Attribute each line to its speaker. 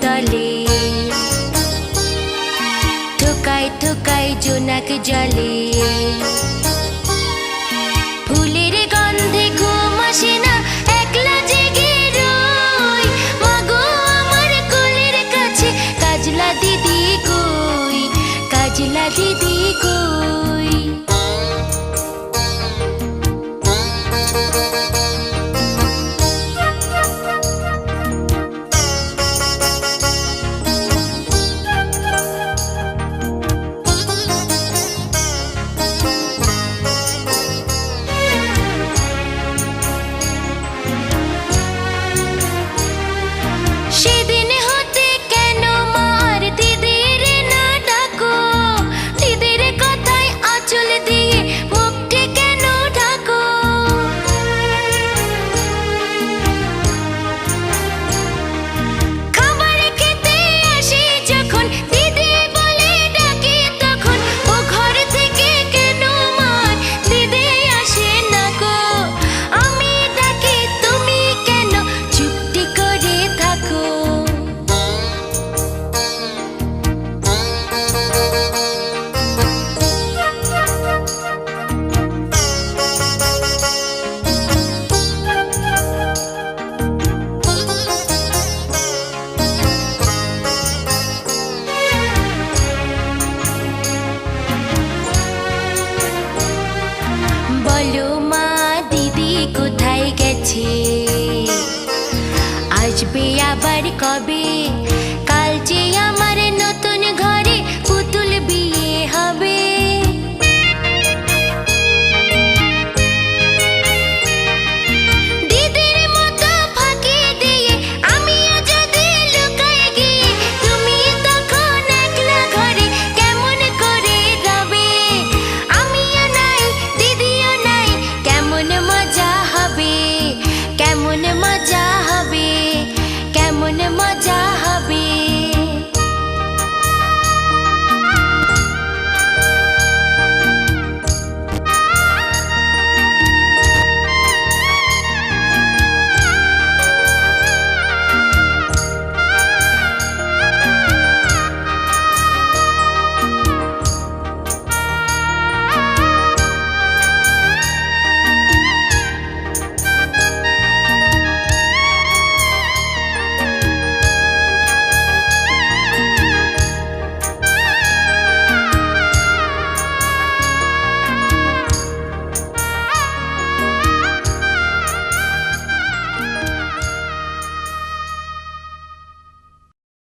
Speaker 1: তলে। জলে। ফুলের গন্ধে ঘুম আসে না, একলা জেগে রই। মাগো আমার কোলের কাছে, কাজলা দিদি কই? কাজলা দিদি কই? আছে। আসবে আবার কবে?